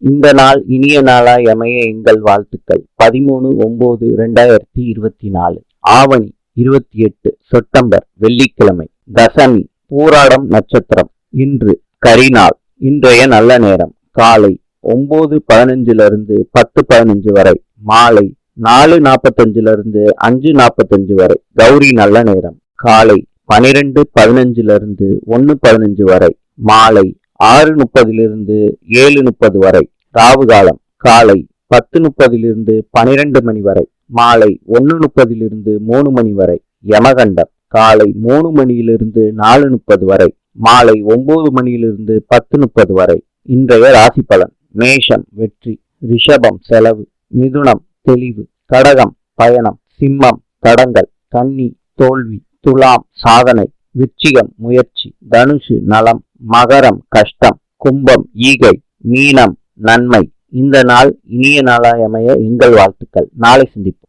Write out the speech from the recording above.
இந்த நாள் இனிய நாளாய் அமைய எங்கள் வாழ்த்துக்கள். பதிமூணு ஒன்பது ரெண்டாயிரத்தி இருபத்தி நாலு ஆவணி இருபத்தி எட்டு செப்டம்பர் வெள்ளிக்கிழமை. தசமி பூராடம் நட்சத்திரம். இன்று கரிநாள் இன்றைய நல்ல நேரம். காலை ஒன்பது பதினஞ்சுல இருந்து பத்து பதினஞ்சு வரை. மாலை நாலு நாற்பத்தஞ்சுல இருந்து அஞ்சு நாற்பத்தஞ்சு வரை. கௌரி நல்ல நேரம். காலை பனிரெண்டு பதினஞ்சுல இருந்து பதினஞ்சு வரை. மாலை ஆறு முப்பதிலிருந்து ஏழு முப்பது வரை ராவு காலம் காலை பத்து முப்பதிலிருந்து பனிரெண்டு மணி வரை மாலை ஒன்று முப்பதிலிருந்து மூணு மணி வரை யமகண்டம் காலை மூணு மணியிலிருந்து நாலு முப்பது வரை மாலை ஒன்பது மணியிலிருந்து பத்து முப்பது வரை இன்றைய ராசி பலன் மேஷம் வெற்றி ரிஷபம் செலவு மிதுனம் தெளிவு கடகம் பயணம் சிம்மம் தடங்கள் கன்னி தோல்வி துலாம் சாதனை விச்சிகம் முயற்சி தனுஷு நலம் மகரம் கஷ்டம் கும்பம் ஈகை மீனம் நன்மை. இந்த நாள் இனிய நாளாயமைய எங்கள் வாழ்த்துக்கள். நாளை சந்திப்போம்.